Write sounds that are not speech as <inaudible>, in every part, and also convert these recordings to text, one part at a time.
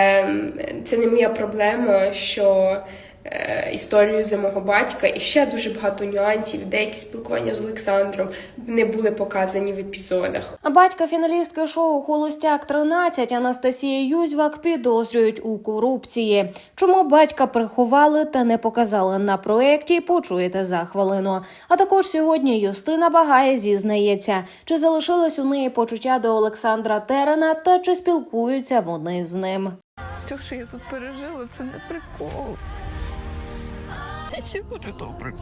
Ем, Це не моя проблема, що історію за мого батька і ще дуже багато нюансів, деякі спілкування з Олександром не були показані в епізодах. Батька фіналістки шоу Холостяк 13 Анастасія Юзьвак підозрюють у корупції. Чому батька приховали та не показали на проєкті, почуєте за хвилину. А також сьогодні Юстина Багає зізнається, чи залишилось у неї почуття до Олександра Терена та чи спілкуються вони з ним. Все, що я тут пережила, це не прикол. Все буде добре.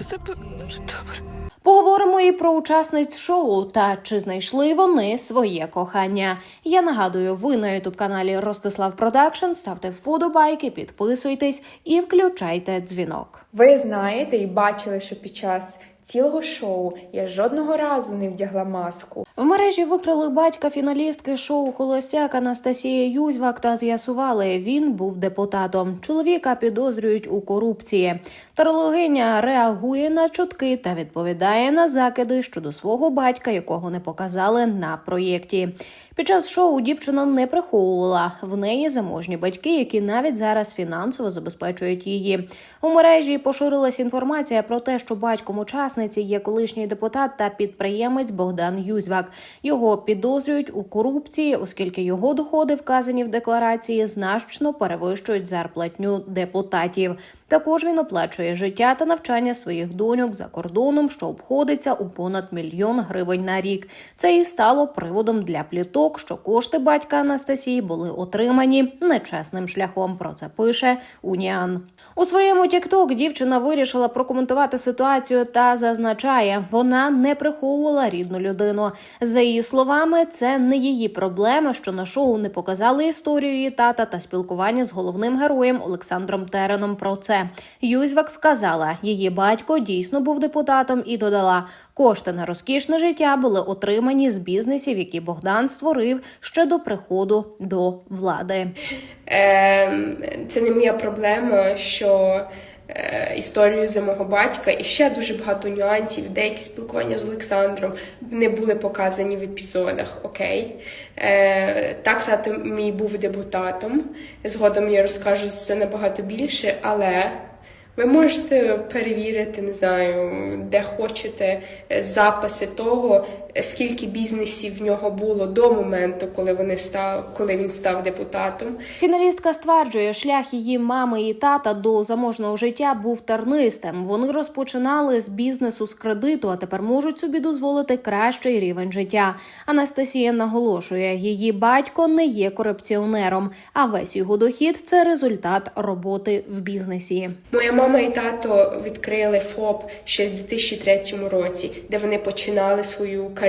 Все буде дуже добре. Поговоримо і про учасниць шоу та чи знайшли вони своє кохання. Я нагадую, ви на ютуб каналі Ростислав Продакшн. Ставте вподобайки, підписуйтесь і включайте дзвінок. Ви знаєте і бачили, що під час цілого шоу я жодного разу не вдягла маску. В мережі викрили батька фіналістки шоу Холостяк Анастасія Юзьвак та з'ясували, він був депутатом. Чоловіка підозрюють у корупції. Тарологиня реагує на чутки та відповідає на закиди щодо свого батька, якого не показали на проєкті. Під час шоу дівчина не приховувала в неї заможні батьки, які навіть зараз фінансово забезпечують її. У мережі поширилась інформація про те, що батьком учасниці є колишній депутат та підприємець Богдан Юзьвак. Його підозрюють у корупції, оскільки його доходи, вказані в декларації, значно перевищують зарплатню депутатів. Також він оплачує життя та навчання своїх доньок за кордоном, що обходиться у понад мільйон гривень на рік. Це і стало приводом для пліток, що кошти батька Анастасії були отримані нечесним шляхом. Про це пише Уніан. У своєму тікток дівчина вирішила прокоментувати ситуацію та зазначає, вона не приховувала рідну людину. За її словами, це не її проблема, що на шоу не показали історію її тата та спілкування з головним героєм Олександром Тереном. Про це Юзьвак вказала, її батько дійсно був депутатом і додала, кошти на розкішне життя були отримані з бізнесів, які Богдан створив ще до приходу до влади. Ем, Це не моя проблема, що е, історію за мого батька і ще дуже багато нюансів, деякі спілкування з Олександром не були показані в епізодах. Окей, Е, так, тато мій був депутатом. Згодом я розкажу це набагато більше, але. Ви можете перевірити, не знаю, де хочете записи того, скільки бізнесів в нього було до моменту, коли вони став, коли він став депутатом. Фіналістка стверджує, шлях її мами і тата до заможного життя був тернистим. Вони розпочинали з бізнесу з кредиту, а тепер можуть собі дозволити кращий рівень життя. Анастасія наголошує, її батько не є корупціонером, а весь його дохід це результат роботи в бізнесі. Моя мама і тато відкрили ФОП ще в 2003 році, де вони починали свою кар'єру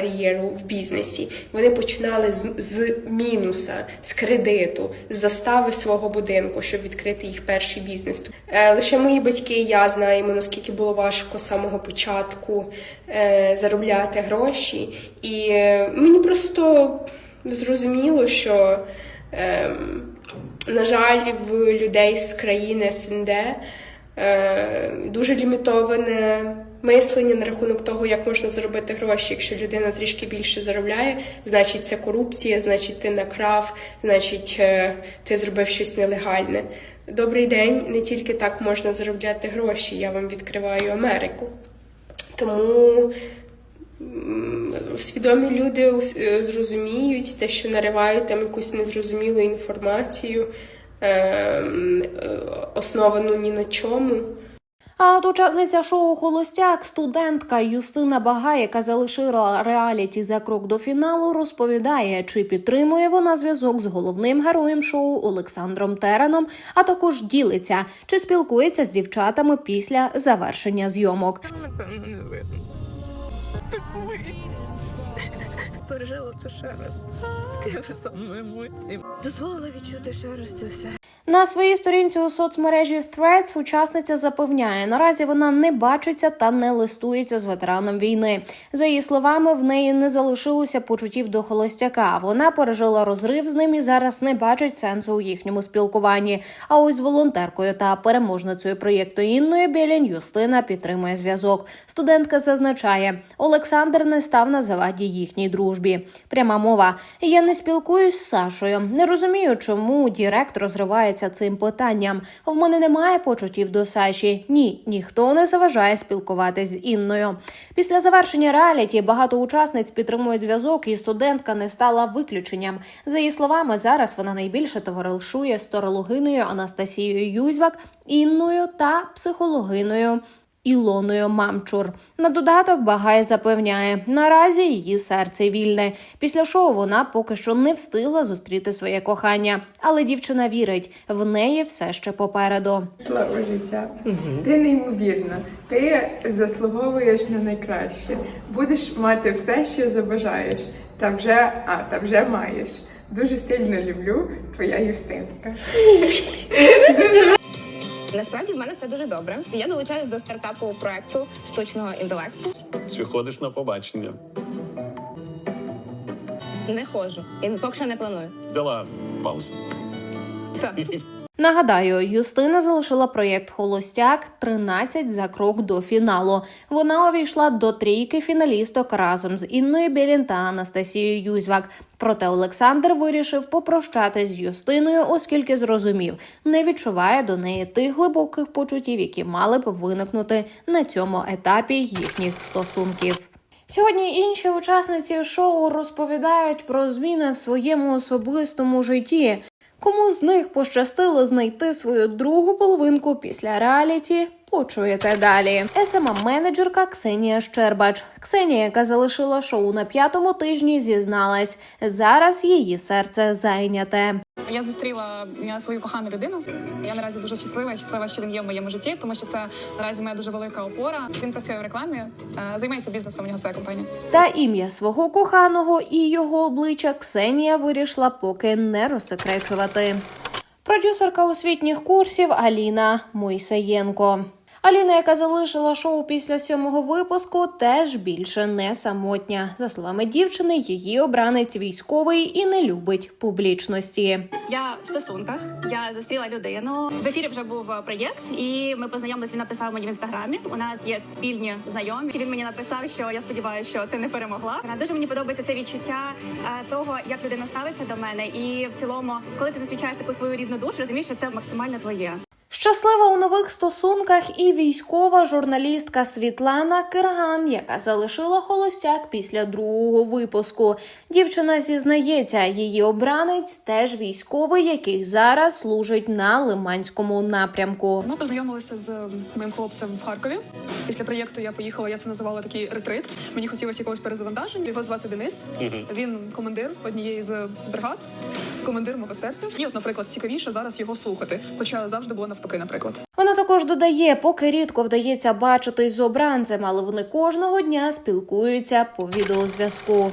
в бізнесі. Вони починали з, з мінуса, з кредиту, з застави свого будинку, щоб відкрити їх перший бізнес. Е, лише мої батьки і я знаємо, наскільки було важко з самого початку е, заробляти гроші. І е, мені просто зрозуміло, що. ем, на жаль, в людей з країни СНД е, дуже лімітоване мислення на рахунок того, як можна заробити гроші. Якщо людина трішки більше заробляє, значить це корупція, значить ти накрав, значить е, ти зробив щось нелегальне. Добрий день, не тільки так можна заробляти гроші. Я вам відкриваю Америку. Тому свідомі люди е, зрозуміють те, що наривають там якусь незрозумілу інформацію, е, е, основану ні на чому. А от учасниця шоу Холостяк, студентка Юстина Бага, яка залишила реаліті за крок до фіналу, розповідає, чи підтримує вона зв'язок з головним героєм шоу Олександром Тереном, а також ділиться, чи спілкується з дівчатами після завершення зйомок. Пережила це ще раз. З такими самими емоціями. Дозволила відчути ще раз це все. На своїй сторінці у соцмережі Threads учасниця запевняє, наразі вона не бачиться та не листується з ветераном війни. За її словами, в неї не залишилося почуттів до холостяка. Вона пережила розрив з ним і зараз не бачить сенсу у їхньому спілкуванні. А ось волонтеркою та переможницею проєкту Інною Білінь Юстина підтримує зв'язок. Студентка зазначає, Олександр не став на заваді їхній дружбі. Пряма мова. Я не спілкуюсь з Сашою. Не розумію, чому Дірект розривається цим питанням. В мене немає почуттів до Саші. Ні, ніхто не заважає спілкуватись з Інною. Після завершення реаліті багато учасниць підтримують зв'язок, і студентка не стала виключенням. За її словами, зараз вона найбільше товаришує з торологиною Анастасією Юзьвак, Інною та психологиною. Ілоною Мамчур на додаток Багай запевняє, наразі її серце вільне. Після шоу вона поки що не встигла зустріти своє кохання, але дівчина вірить, в неї все ще попереду. Слава життя. Ти неймовірна. Ти заслуговуєш на найкраще. Будеш мати все, що забажаєш. Та вже, а та вже маєш. Дуже сильно люблю твоя Юстинка. Насправді в мене все дуже добре. Я долучаюсь до стартапу проекту штучного інтелекту. Чи ходиш на побачення? Не ходжу і поки що не планую. Взяла паузу. Так. <laughs> Нагадаю, Юстина залишила проєкт Холостяк 13 за крок до фіналу. Вона увійшла до трійки фіналісток разом з Інною Білін та Анастасією Юзьвак. Проте Олександр вирішив попрощатись з Юстиною, оскільки зрозумів, не відчуває до неї тих глибоких почуттів, які мали б виникнути на цьому етапі їхніх стосунків. Сьогодні інші учасниці шоу розповідають про зміни в своєму особистому житті. Кому з них пощастило знайти свою другу половинку після реаліті? Почуєте далі. сма менеджерка Ксенія Щербач. Ксенія, яка залишила шоу на п'ятому тижні, зізналась, зараз її серце зайняте. Я зустріла свою кохану людину. Я наразі дуже щаслива, щаслива, що він є в моєму житті, тому що це наразі моя дуже велика опора. Він працює в рекламі, е, займається бізнесом. У нього своя компанія. Та ім'я свого коханого і його обличчя Ксенія вирішила поки не розсекречувати. Продюсерка освітніх курсів Аліна Мойсеєнко. Аліна, яка залишила шоу після сьомого випуску, теж більше не самотня. За словами дівчини, її обранець військовий і не любить публічності. Я в стосунках. Я зустріла людину. В ефірі вже був е, проєкт, і ми познайомились. Він написав мені в інстаграмі. У нас є спільні знайомі. Він мені написав, що я сподіваюся, що ти не перемогла. Дуже мені подобається це відчуття е, того, як людина ставиться до мене. І в цілому, коли ти зустрічаєш таку свою рідну душу, розумієш, що це максимально твоє. Щаслива у нових стосунках і військова журналістка Світлана Кирган, яка залишила холостяк після другого випуску. Дівчина зізнається, її обранець теж військовий, який зараз служить на Лиманському напрямку. Ми познайомилися з моїм хлопцем в Харкові. Після проєкту я поїхала. Я це називала такий ретрит. Мені хотілося якогось перезавантаження. Його звати Денис. Він командир однієї з бригад, командир мого серця. І, от, наприклад, цікавіше зараз його слухати. Хоча завжди було навпаки, наприклад. Вона також додає, поки рідко вдається бачитись з обранцем, але вони кожного дня спілкуються по відеозв'язку.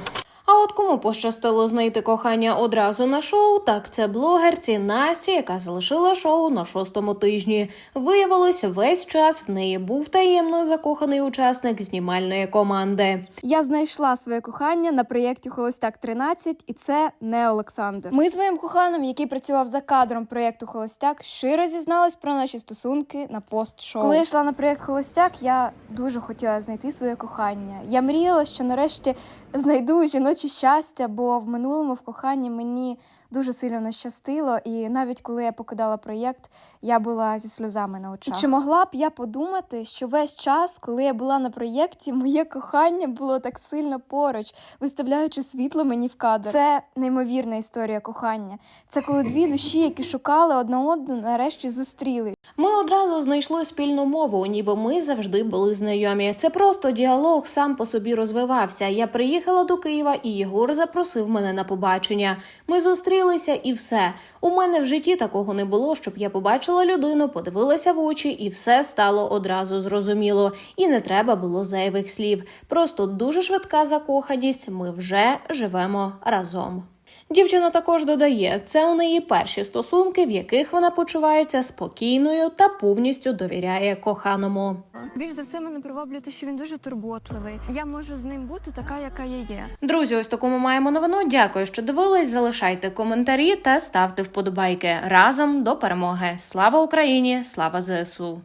А от кому пощастило знайти кохання одразу на шоу, так це блогерці Насті, яка залишила шоу на шостому тижні. Виявилось, весь час в неї був таємно закоханий учасник знімальної команди. Я знайшла своє кохання на проєкті Холостяк 13, і це не Олександр. Ми з моїм коханим, який працював за кадром проєкту Холостяк, щиро зізнались про наші стосунки на пост-шоу. Коли я йшла на проєкт Холостяк, я дуже хотіла знайти своє кохання. Я мріяла, що нарешті знайду жіноче щастя, бо в минулому в коханні мені дуже сильно не щастило, і навіть коли я покидала проєкт, я була зі сльозами на очах. І чи могла б я подумати, що весь час, коли я була на проєкті, моє кохання було так сильно поруч, виставляючи світло мені в кадр. Це неймовірна історія кохання. Це коли дві душі, які шукали одна одну, нарешті зустріли. Ми одразу знайшли спільну мову, ніби ми завжди були знайомі. Це просто діалог сам по собі розвивався. Я приїхала до Києва, і Єгор запросив мене на побачення. Ми зустрілися, і все. У мене в житті такого не було, щоб я побачила людину, подивилася в очі, і все стало одразу зрозуміло. І не треба було зайвих слів. Просто дуже швидка закоханість. Ми вже живемо разом. Дівчина також додає, це у неї перші стосунки, в яких вона почувається спокійною та повністю довіряє коханому. Більш за все мене приваблює те, що він дуже турботливий. Я можу з ним бути така, яка я є. Друзі, ось таку ми маємо новину. Дякую, що дивились. Залишайте коментарі та ставте вподобайки разом до перемоги. Слава Україні! Слава ЗСУ!